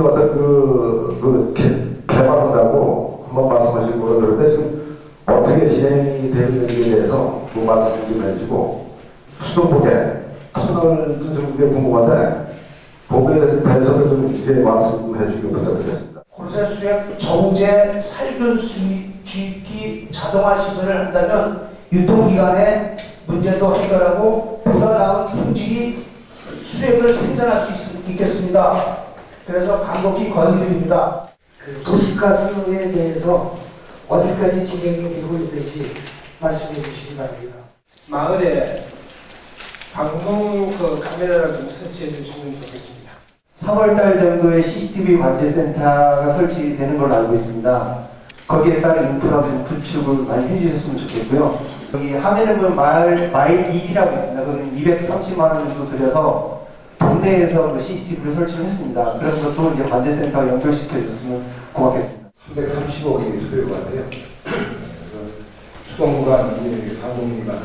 이제 어떤 그, 그 개, 개발한다고 한번 말씀하신 거 그런데 지금 어떻게 진행이 되는지에 대해서 그 말씀 좀 해주고 수도복에 터널도 좀 그게 궁금한데 거기에 대해서도 좀 이제 말씀 해 주시기 부탁드리겠습니다. 콘센수액 정제 살균 주입기 자동화 시설을 한다면 유통기간에 문제도 해결하고 보다 나은 품질이 수액을 생산할 수 있, 있겠습니다. 그래서 간곡히 건의드립니다. 그 도시가스에 대해서 어디까지 진행이 되고 있는지 말씀해 주시기 바랍니다. 마을에 방문 그 카메라를 좀 설치해 주시면 좋겠습니다. 3월달 정도에 CCTV 관제센터가 설치되는 걸로 알고 있습니다. 거기에 따른 인프라 좀 구축을 많이 해주셨으면 좋겠고요. 여기 보면 마을, 마일 1이라고 있습니다. 거기는 230만 원 정도 들여서 동네에서 그 CCTV를 설치를 했습니다. 그런 것도 이제 관제센터 연결시켜 줬으면 고맙겠습니다. 330억이 소요가 돼요. 수동구간, 상공기간,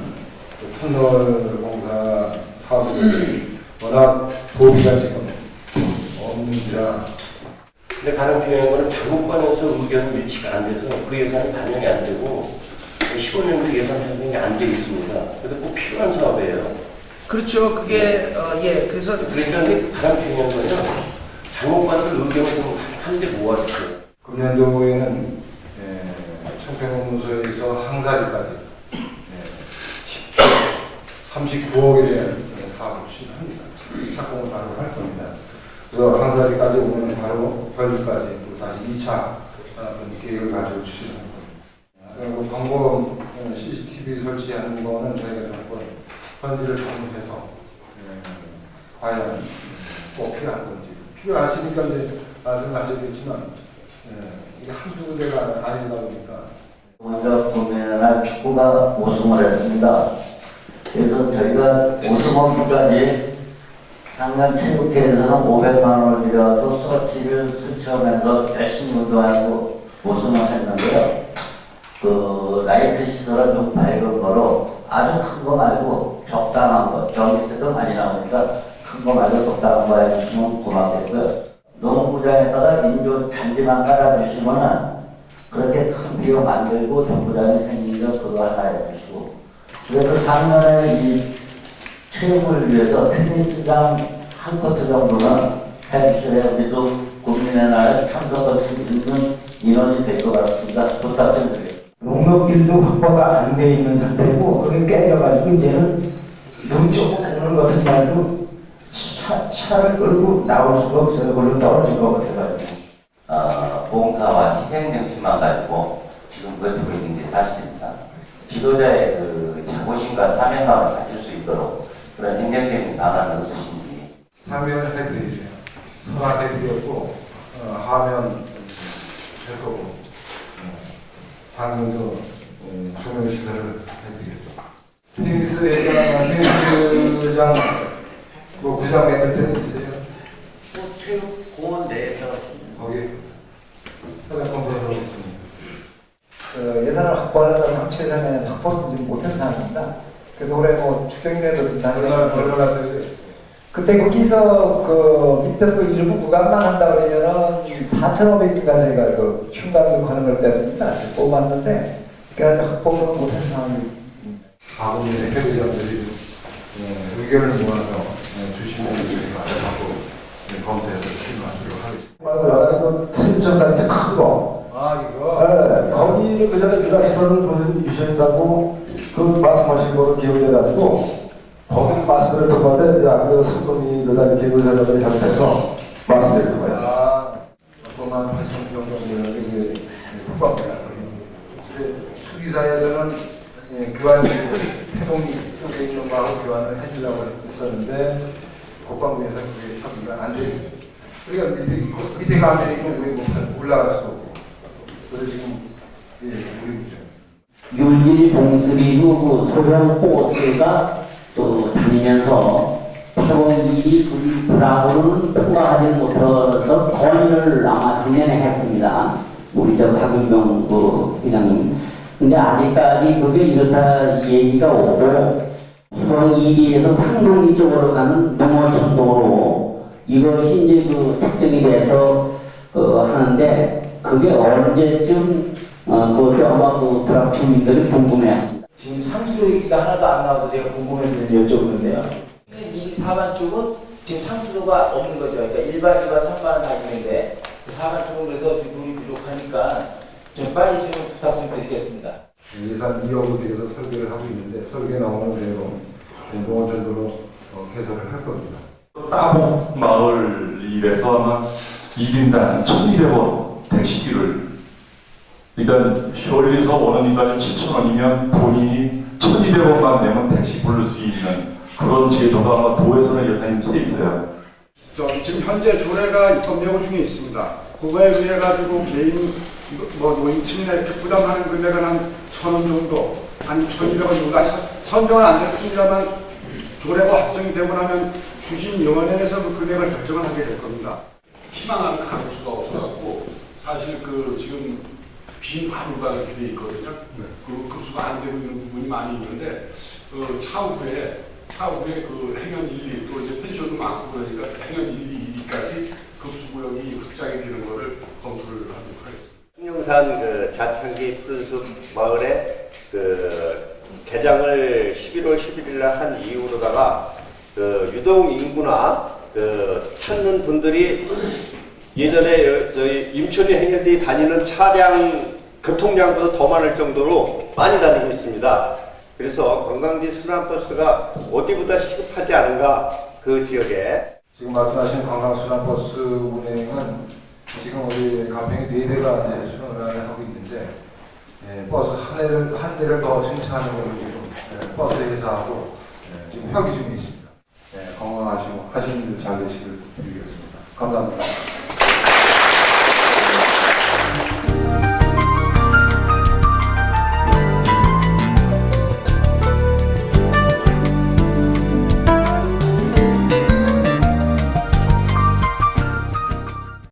또 터널 공사 사업이 워낙 도비가 지금 없는지라 근데 가장 중요한 거는 장관에서 의견 일치가 안 돼서 그 예산이 반영이 안 되고 15년도 예산 편성이 안 돼 있습니다. 그래서 꼭 필요한 사업이에요. 그렇죠. 그게 어, 예 그래서 그러니까 가장 중요한 거는 장관들 의견을 좀 한데 모아주세요. 금년도에는 예, 청평문서에서 항사리까지 예, 39억에 대한 사업을 추진합니다. 착공을 바로 할 겁니다. 그래서 항사리까지 오면 바로 별리까지 또 다시 2차 계획을 가지고 추진할 겁니다. 그리고 방법 어, CCTV 설치하는 거는 저희가 조건 현지를 방문해서 예, 과연 꼭 필요한 건지 필요하시니까 이제 말씀하셨겠지만 예, 이게 한두 군데가 아니다 보니까 먼저 보면은 축구가 우승을 했습니다. 그래서 저희가 우승하기까지 작년 체육회에서는 500만 원을 들여서 서치를 수치하면서 열심히 운동하고 우승을 했는데요. 그 라이트 시설은 좀 밝은 거로 아주 큰 거 말고 적당한 거, 전기세도 많이 나오니까 큰 거 말고 적당한 거 해주시면 고맙겠고요. 농구장에다가 인조 잔디만 깔아주시면은 그렇게 큰 비용 안 들고 정부장이 생기면 그거 하나 해주시고 그래서 작년에 이 체육을 위해서 테니스장 한 코트 정도는 해주셔야 우리도 국민의 날 참석할 수 있는 인원이 될 것 같습니다. 농업길도 확보가 안 돼 있는 상태고 그게 깨져가지고 이제는 눈 조금 오는 것은 말고 차, 차를 끌고 나올 수가 없어요. 그걸로 떨어질 것 같아가지고. 어, 봉사와 희생 정신만 가지고 지금 버티고 있는 게 사실입니다. 지도자의 그 자부심과 사명감을 가질 수 있도록 그런 행정적인 방안은 없으신지 상면을 해드리세요. 선화해드렸고 어, 하면 음, 할 거고 어, 상면도 음, 조명시설을 해드리겠습니다. 테니스장, 테니스장 뭐 구장 만들 때는 있어요? 체육공원 내에서 거기 사장 검토하고 있습니다. 그 예산을 확보하려면 확실하게 확보를 지금 못한 상황입니다. 그래서 올해 뭐 추경이라도 써야 돼요? 그때 거기서 그 밑에서 일부 구간만 한다 그러면은 4,500인가 저희가 그 흉감도 가는 걸 뺐습니다. 뽑았는데 그래서 확보를 못한 상황입니다. 가공의 해부장들이 어, 의견을 모아서 어, 저희가 알아보고 네, 검토해서 실마하도록 하겠습니다. 그 트림전 같은 큰 거. 아 이거 네, 거기 그 전에 유다시설을 무슨 주신다고 그 말씀하신 거로 기억이 나가지고 거기 말씀을 듣는데 야, 그 성금이 기획을 하자고 잘못해서 말씀드릴 거예요. 아 그만 8천 평 정도는 이게 국방부 가 지사에서는 예, 교환 태동이 속에 있는 거하고 교환을 해주려고 했었는데 국방부에서 그게 협의가 안 되고. 그러니까 밑에, 밑에 가면 이거 우리 못 올라갈 수도 없고 그래서 지금 예, 문제. 율질 봉수리 후 소형 호스가 또 다니면서 태원길이 불이 불하고는 통과하지 못해서 건의를 아마 작년에 했습니다. 우리 저 박윤경 그 회장님. 근데 아직까지 그게 이렇다 얘기가 오고 희망 2리에서 상동리 쪽으로 가는 농어촌도로 이것이 이제 그 특정이 돼서 어, 하는데 그게 언제쯤 어, 그것도 아마 그 트럭 주민들이 궁금해합니다. 지금 상수 얘기가 하나도 안 나와서 제가 궁금해서 여쭤보는데요. 이 4반 쪽은 지금 상수도가 없는 거죠. 그러니까 1반과 3반은 다 있는데 그 4반 쪽은 그래서 비용이 부족하니까 좀 빨리 좀 부탁 좀 드리겠습니다. 예산 2억을 들여서 설계를 하고 있는데 설계 나오는 대로 농어전도로 어, 개설을 할 겁니다. 따봉 마을 일에서 아마 1인당 1,200원 택시비를 그러니까 오는 인간이 7,000원이면 본인이 1,200원만 내면 택시 부를 수 있는 그런 제도가 아마 도에서는 여전히 돼 있어요. 저 지금 현재 조례가 입법 예고 중에 있습니다. 그거에 의해 가지고 개인 뭐 노인층이나 이렇게 부담하는 금액은 한천 원 정도, 아니 천이백 원 정도, 아니, 선정은 안 됐습니다만 조례가 확정이 되고 나면 추진위원회에서 그 금액을 결정을 하게 될 겁니다. 희망하는 가능수가 없어갖고 사실 그 지금 빈 관우가 이렇게 돼 있거든요. 그 급수가 안 되고 있는 부분이 많이 있는데 그 차후에 차후에 그 행연 1, 2, 또 이제 펜션도 많고 그러니까 행연 1, 2, 2까지 급수구역이 확장이 되는 거를 검토를 하도록 하겠습니다. 신영산 그 자창기 푸른숲 마을에 그 개장을 11월 11일 날 한 이후로다가 그 유동 인구나 그 찾는 분들이 예전에 여- 저희 임천이 행렬이 다니는 차량 교통량보다 더 많을 정도로 많이 다니고 있습니다. 그래서 관광지 순환버스가 어디보다 시급하지 않은가 그 지역에 지금 말씀하신 관광순환버스 운행은 지금 우리 가평에 네 대가 이제 수행을 하고 있는데 예, 버스 한 대를 한 대를 더 승차하는 걸로 지금 예, 버스 회사하고 예, 지금 협의 중에 있습니다. 예, 건강하시고 하시는 일잘 되시길 드리겠습니다. 감사합니다.